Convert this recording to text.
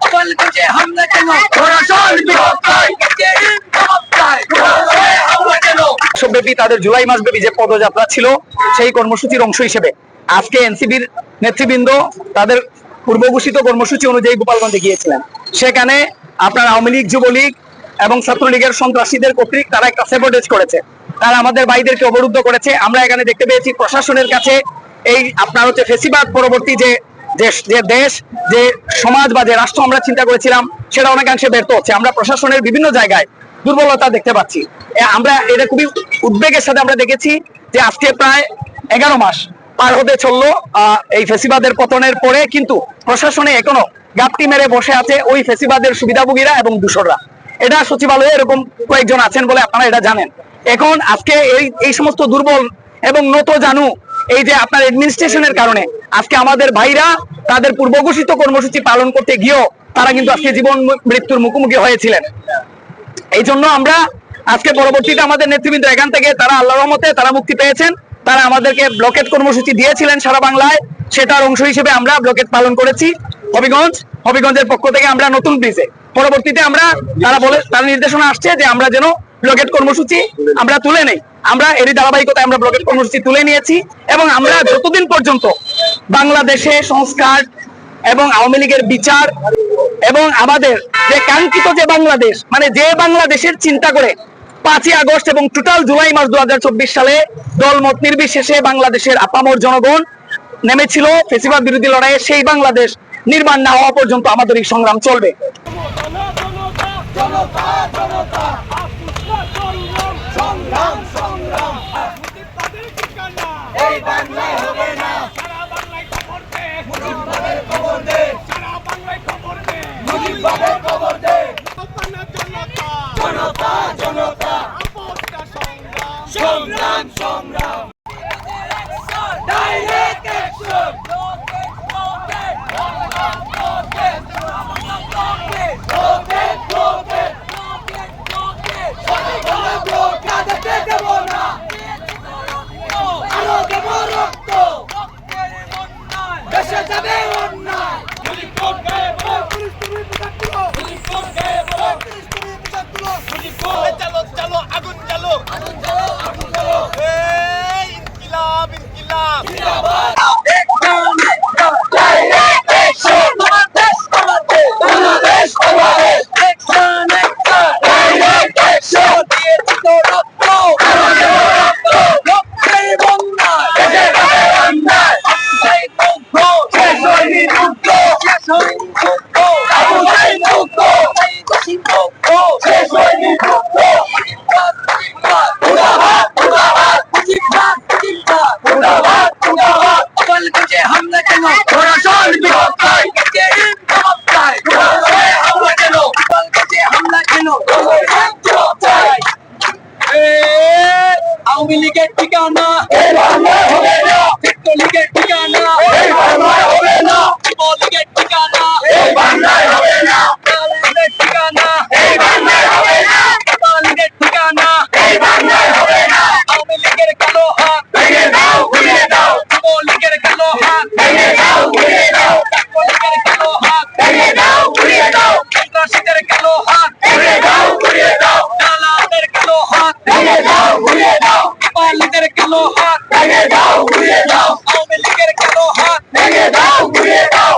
গোপালগঞ্জে হামলা কেন প্রশাসন বিরোধ চাই জবাব চাই হামলা কেন ব্যাপী তাদের জুলাই মাস ব্যাপী যে পদযাত্রা ছিল, সেই কর্মসূচির অংশ হিসেবে আজকে এনসিবির নেতৃবৃন্দ তাদের কর্মসূচি অনুযায়ী গোপালগঞ্জে গিয়েছিলেন। সেখানে আপনার আওয়ামী লীগ, যুবলীগ এবং ছাত্রলীগের সন্ত্রাসীদের কর্তৃক তারা একটা করেছে। তারা আমাদের ভাইদেরকে অবরুদ্ধ করেছে। আমরা এখানে দেখতে পেয়েছি প্রশাসনের কাছে এই আপনার হচ্ছে ফেসিবাদ পরবর্তী যে দেশ, যে দেশ, যে সমাজ বা যে রাষ্ট্র আমরা চিন্তা করেছিলাম, সেটা অনেকাংশে ব্যর্থ হচ্ছে। আমরা প্রশাসনের বিভিন্ন জায়গায় দুর্বলতা দেখতে পাচ্ছি। আমরা এটা খুবই উদ্বেগের সাথে আমরা দেখেছি যে আজকে প্রায় এগারো মাস পার হতে চলল এই ফেসিবাদের পতনের পরে কিন্তু প্রশাসনে এখনও গাপটি মেরে বসে আছে ওই ফেসিবাদের সুবিধাভোগীরা এবং দূষররা। এটা সচিবালয়ে এরকম কয়েকজন আছেন বলে আপনারা এটা জানেন। এখন আজকে এই এই সমস্ত দুর্বল এবং নত জানু, এই যে আপনার এডমিনিস্ট্রেশনের কারণে আজকে আমাদের ভাইরা তাদের পূর্বঘোষিত কর্মসূচি পালন করতে গিয়েও তারা কিন্তু আজকে জীবন মৃত্যুর মুখোমুখি হয়েছিলেন। এই জন্য আমরা আজকে পরবর্তীতে আমাদের নেতৃবৃন্দ এখান থেকে তারা আল্লাহ রহমতে তারা মুক্তি পেয়েছেন। তারা আমাদেরকে ব্লকেট কর্মসূচি দিয়েছিলেন সারা বাংলায়। সেটার অংশ হিসেবে আমরা ব্লকেট পালন করেছি। হবিগঞ্জ, হবিগঞ্জের পক্ষ থেকে আমরা নতুন ব্রিজে। পরবর্তীতে আমরা তারা বলে, তার নির্দেশনা আসছে যে আমরা যেন ব্লকেট কর্মসূচি আমরা তুলে নেই। আমরা এরই ধারাবাহিকতায় আমরা ব্লকেট কর্মসূচি তুলে নিয়েছি এবং আমরা যতদিন পর্যন্ত বাংলাদেশে সংস্কার এবং আওয়ামী লীগের বিচার এবং আমাদের যে কাঙ্ক্ষিত যে বাংলাদেশ মানে যে বাংলাদেশের চিন্তা করে পাঁচই আগস্ট এবং টোটাল জুলাই মাস দুহাজার চব্বিশ সালে দল মত নির্বিশেষে বাংলাদেশের আপামর জনগণ নেমেছিল ফেসিবাদ বিরোধী লড়াইয়ে সেই বাংলাদেশ নির্মাণ না হওয়া পর্যন্ত আমাদের এই সংগ্রাম চলবে আওয়ামী লীগের ঠিকানা। ছাত্রলীগের ঠিকানা। দাও ঘুরিয়ে দাও আওয়ামী লীগের কালো হাত ভেঙে দাও ঘুরিয়ে দাও আওয়ামী লীগের কালো হাত ভেঙে দাও ঘুরিয়ে দাও